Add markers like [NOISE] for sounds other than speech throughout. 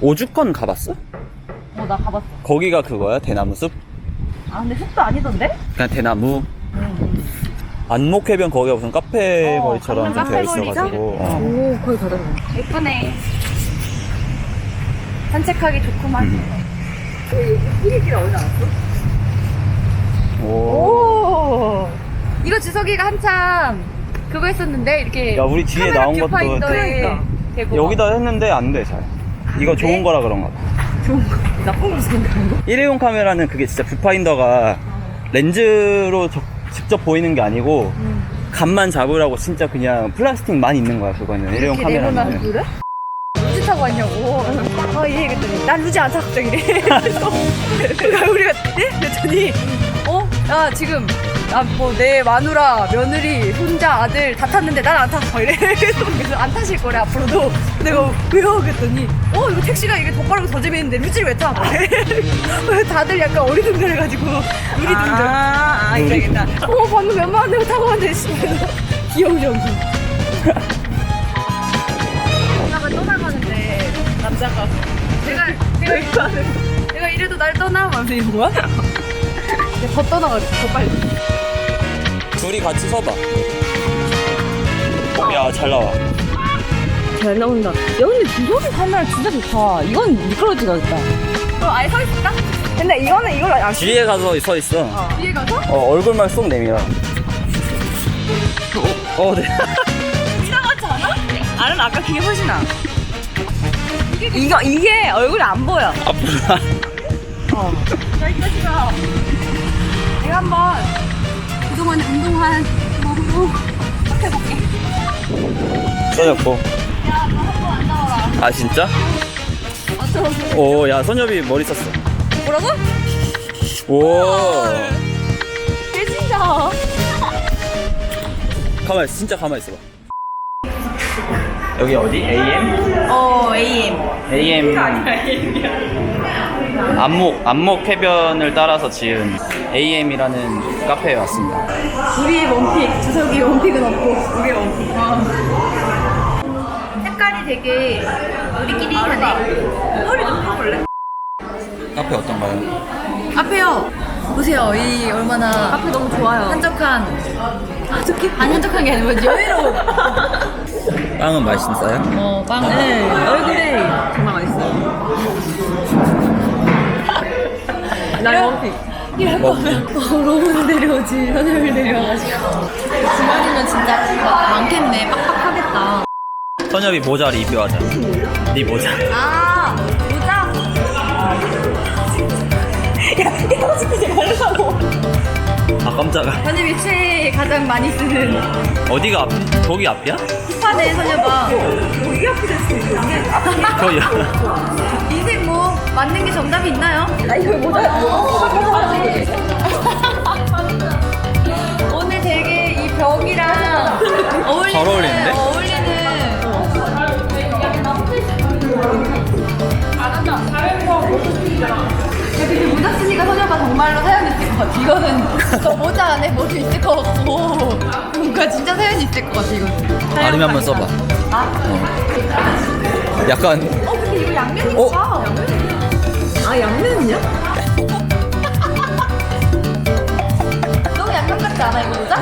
오죽건 가봤어? 어, 나 가봤어. 거기가 그거야? 대나무 숲? 아, 근데 숲도 아니던데? 그냥 대나무. 안목해변 거기가 무슨 카페 어, 거리처럼 좀 되어 카페 있어가지고. 어. 오, 거기 가자. 예쁘네. 산책하기 좋구만. 음. 이길 어디 나왔어? 오. 오. 이거 주석이가 한참 그거 했었는데 이렇게 야, 우리 뒤에 카메라 나온 것도 뷰파인더에 그러니까. 대고 여기다 했는데 안 돼, 잘. 이거 좋은 거라 그런가 봐. 좋은 거 나쁜 거 생각하는 거? 일회용 카메라는 그게 진짜 뷰파인더가 렌즈로 저- 직접 보이는 게 아니고 감만 잡으라고 진짜 그냥 플라스틱만 있는 거야 그거는 일회용 이렇게 카메라는 그래? 루지 타고 왔냐고 아 [LAUGHS] 예 그랬더니 난 루지 안 타 갑자기 이래 그래서 우리가 네? 그랬더니 어? 야 지금 아, 뭐내 마누라 며느리 손자 아들 다 탔는데 난안 타. 막 이래 [LAUGHS] 그래서 안 타실 거래 앞으로도 내가 왜요? 그랬더니 어 이거 택시가 이게 더 빠르고 더 재밌는데 루지를 왜 타? 막 이래. [LAUGHS] 다들 약간 어리둥절해가지고 우리둥절 아, 아, 이러겠다. 어 방금 몇만 원 타고 왔는데 귀여운 연기 누나가 떠나가는데 남자가 내가 내가 내가 이래도 날 떠나? 막 이러는 거야? [LAUGHS] 더 떠나가 더 빨리 둘이 같이 서봐 야 잘 나와 잘 나온다. 야, 근데 주석이 카메라 진짜 좋다. 이건 미끄러지겠다. 그럼 아예 서 있을까? 근데 이거는 이걸 안 뒤에 가서 서 있어 뒤에 가서? 어, 얼굴만 쏙 내밀어 어, 네. 이상하지 않아? 나는 아까 그게 훨씬 나. 이거, 이게 얼굴이 안 보여. 앞으로 야이 자식아 내가 한번 그동안 운동한 몸으로 해볼게 써졌고 야 너 한번 안 나와라 아 진짜? 어쩌고 오 야 선엽이 머리 썼어 뭐라고? 오 깨진다 가만 있어 진짜 가만 있어봐 여기 어디? AM? 어, AM. AM 안목 안목 해변을 따라서 지은 AM이라는 카페에 왔습니다. 우리 원픽 주석이 원픽은 없고 우리 원픽 색깔이 되게 우리끼리 하네 허리 좀 펴볼래? 카페 어떤가요? 앞에요 보세요 이 얼마나 앞에 너무 좋아요. 한적한 한적해? 아니 한적한 게 아니고 여유로운 빵은 맛있어요? 어 빵. 네, 얼굴에 정말 맛있어요. 나 원픽. 이럴 거면 로봇을 내려오지 선생님을 내려와가지고 주말이면 진짜 많겠네 빡빡하겠다 선엽이 모자를 입혀하자. 네 모자. 아 모자? 아 깜짝아. 선생님이 최애 가장 많이 쓰는 어디가 앞? 거기 앞이야? 스파네 선녀봐 이 앞이 될수 있는데 거기야. 인생 뭐 맞는 게 정답이 있나요? 아 이거 모자 오늘 되게 이 벽이랑 어울리는 잘 어울리는데? 어울리는 근데 모자 쓰니까 선녀가 정말로 사연 있을 것 같아 이거는 저 모자 안에 뭐도 있을 것 같고 뭔가 진짜 사연이 있을 것 같아 이거는 아름이 한번 써봐. 아? 약간 어 근데 이거 양면이 어? 봐 아, 양면이냐? 너무 양면 같지 않아 이거 모자?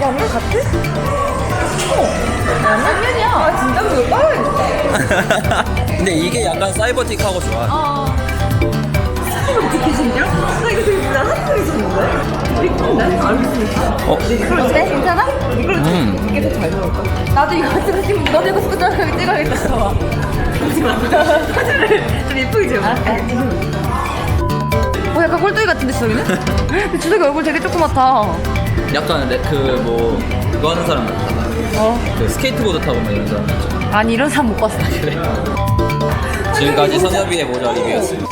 양면 같아? 어 양면이야 아 진짜 이거 따라야겠다 [LAUGHS] 근데 이게 약간 사이버틱하고 좋아. 어 어떻게 생겨? 나 이거 되게 나 한국에 있었는데? 이쁜데? 알겠습니다. 어? 어때? 괜찮아? 음. 이게 더잘 나올까? 나도 이거 찍으면 너네 거 쓰고 저렇게 찍어야겠다 [LAUGHS] 사진을 좀 예쁘게 찍어. 어 약간 꼴뚜기 같은데 주석이는? 근데 주석이 얼굴 되게 조그맣다 약간 내- 그뭐 그거 하는 사람 같다. 어그 스케이트보드 타고 막 이런 사람 있죠. 아니 이런 사람 못 봤어 그래. 지금까지 선엽이의 모자 리뷰였습니다.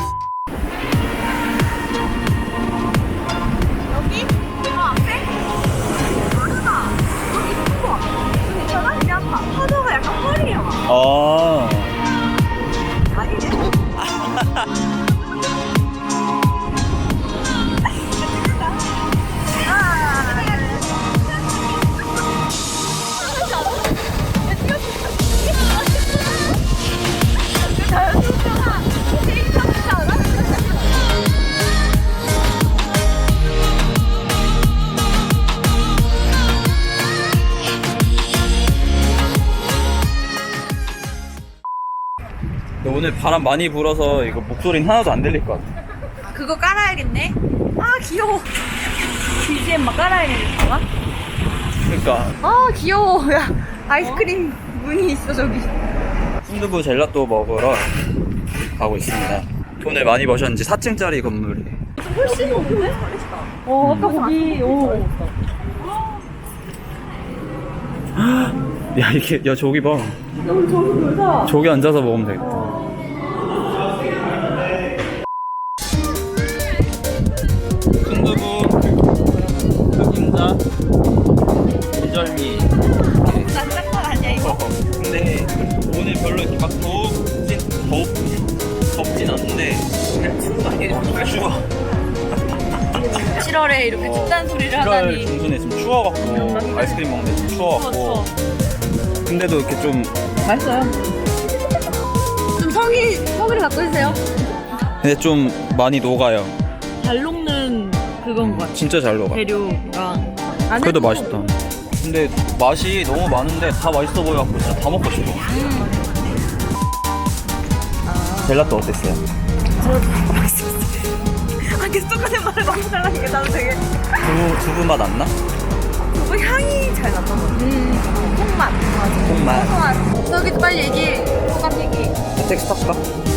파 어. 오늘 바람 많이 불어서 이거 목소리는 하나도 안 들릴 것 같아. 그거 깔아야겠네. 아 귀여워. BGM 막 깔아야겠다. 그러니까 아 귀여워. 야 아이스크림 문이 있어 저기. 순두부 젤라또 먹으러 가고 있습니다. 돈을 많이 버셨는지 4층짜리 건물에. 어 아까 거기 오. 야 이게 야 저기 봐. 저기 앉아서 먹으면 되겠다. 7월에 이렇게 춥다는 소리를 1월 하다니. 중순에 좀 추워갖고 아이스크림 먹는데 좀 추워갖고 근데도 이렇게 좀 맛있어요. 좀 성의 성의를 갖고 있어요. 근데 좀 많이 녹아요. 잘 녹는 그건 것 같아. 진짜 잘 녹아. 재료가. 그래도 맛있다. 근데 맛이 너무 많은데 다 맛있어 보여갖고 진짜 다 먹고 싶어. 젤라또 어땠어요? 아 두부, 두부 맛 안 나? 두부 향이 잘 났던 것 같아. 음. 콩맛. 맞아. 콩맛. 콩맛. 저기도 빨리 얘기해. 소감 얘기. 텍스트 할까?